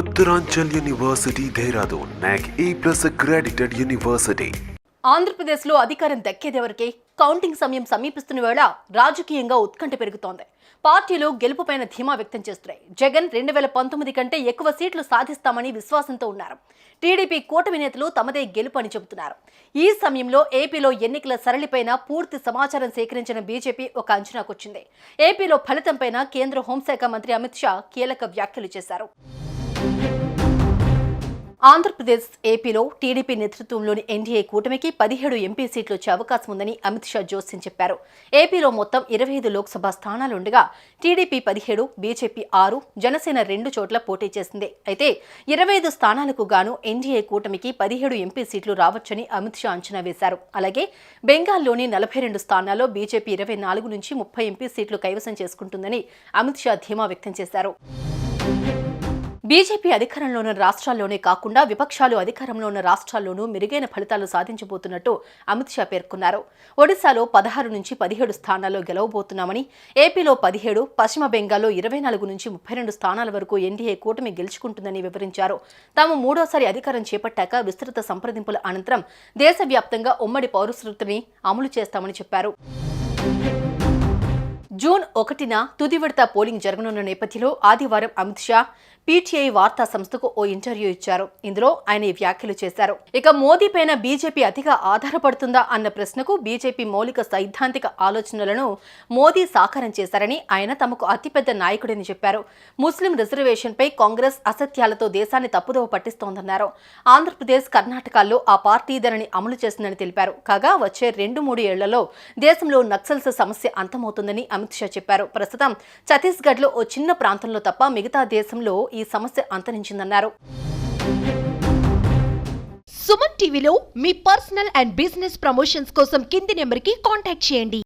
Uttaranchal university Dehradun NAC A plus accredited ఆంధ్రప్రదేశ్లో అధికారం దక్కేదెవరికే counting సమయం సమీపిస్తున్న వేళ రాజకీయంగా ఉత్కంఠ పెరుగుతోంది. పార్టీలు గెలుపుపైన ధీమా వ్యక్తం చేస్తున్నాయి. జగన్ రెండు వేల పంతొమ్మిది కంటే ఎక్కువ సీట్లు సాధిస్తామని విశ్వాసంతో ఉన్నారు. టీడీపీ కూటమి నేతలు తమదే గెలుపు అని చెబుతున్నారు. ఈ సమయంలో ఏపీలో ఎన్నికల సరళిపైన పూర్తి సమాచారం సేకరించిన బీజేపీ ఒక అంచనాకొచ్చింది. ఏపీలో ఫలితంపైన కేంద్ర హోంశాఖ మంత్రి అమిత్ షా కీలక వ్యాఖ్యలు చేశారు. ఆంధ్రప్రదేశ్ ఏపీలో టీడీపీ నేతృత్వంలోని ఎన్డీఏ కూటమికి పదిహేడు ఎంపీ సీట్లు వచ్చే అవకాశం ఉందని అమిత్ షా జోస్యం చెప్పారు. ఏపీలో మొత్తం ఇరవై ఐదు లోక్సభ స్థానాలుండగా టీడీపీ పదిహేడు బీజేపీ ఆరు జనసేన రెండు చోట్ల పోటీ చేసింది. అయితే ఇరవై ఐదు స్థానాలకు గాను ఎన్డీఏ కూటమికి పదిహేడు ఎంపీ సీట్లు రావచ్చని అమిత్ షా అంచనా వేశారు. అలాగే బెంగాల్లోని నలభై రెండు స్థానాల్లో బీజేపీ ఇరవై నాలుగు నుంచి ముప్పై ఎంపీ సీట్లు కైవసం చేసుకుంటుందని అమిత్ షా ధీమా వ్యక్తం చేశారు. బీజేపీ అధికారంలో ఉన్న రాష్ట్రాల్లోనే కాకుండా విపక్షాలు అధికారంలో ఉన్న రాష్ట్రాల్లోనూ మెరుగైన ఫలితాలు సాధించబోతున్నట్టు అమిత్ షా పేర్కొన్నారు. ఒడిశాలో పదహారు నుంచి పదిహేడు స్థానాల్లో గెలవబోతున్నామని ఏపీలో పదిహేడు పశ్చిమ బెంగాల్లో ఇరవై నాలుగు నుంచి ముప్పై రెండు స్థానాల వరకు ఎన్డీఏ కూటమి గెలుచుకుంటుందని వివరించారు. తాము మూడోసారి అధికారం చేపట్టాక విస్తృత సంప్రదింపుల అనంతరం దేశవ్యాప్తంగా ఉమ్మడి పౌరసృతిని అమలు చేస్తామని చెప్పారు. జూన్ ఒకటిన తుది విడత పోలింగ్ జరగనున్న నేపథ్యంలో ఆదివారం అమిత్ షా పీటీఐ వార్తా సంస్థకు ఓ ఇంటర్వ్యూ ఇచ్చారు. ఇందులో ఆయన ఈ వ్యాఖ్యలు చేశారు. ఇక మోదీ పైన బీజేపీ అతిగా ఆధారపడుతుందా అన్న ప్రశ్నకు బీజేపీ మౌలిక సైద్ధాంతిక ఆలోచనలను మోదీ సాకారం చేశారని ఆయన తమకు అతిపెద్ద నాయకుడని చెప్పారు. ముస్లిం రిజర్వేషన్పై కాంగ్రెస్ అసత్యాలతో దేశాన్ని తప్పుదోవ పట్టిస్తోందన్నారు. ఆంధ్రప్రదేశ్ కర్ణాటకల్లో ఆ పార్టీ ధరని అమలు చేస్తుందని తెలిపారు. కాగా వచ్చే రెండు మూడు ఏళ్ళలో దేశంలో నక్సల్స్ సమస్య అంతమవుతుందని అమిత్ షా చెప్పారు. ప్రస్తుతం ఛత్తీస్గఢ్లో ఓ చిన్న ప్రాంతంలో తప్ప మిగతా దేశంలో ఈ సమస్య అంతరించిందన్నారు. సుమన్ టీవీలో మీ పర్సనల్ అండ్ బిజినెస్ ప్రమోషన్స్ కోసం కింది నెంబర్కి కాంటాక్ట్ చేయండి.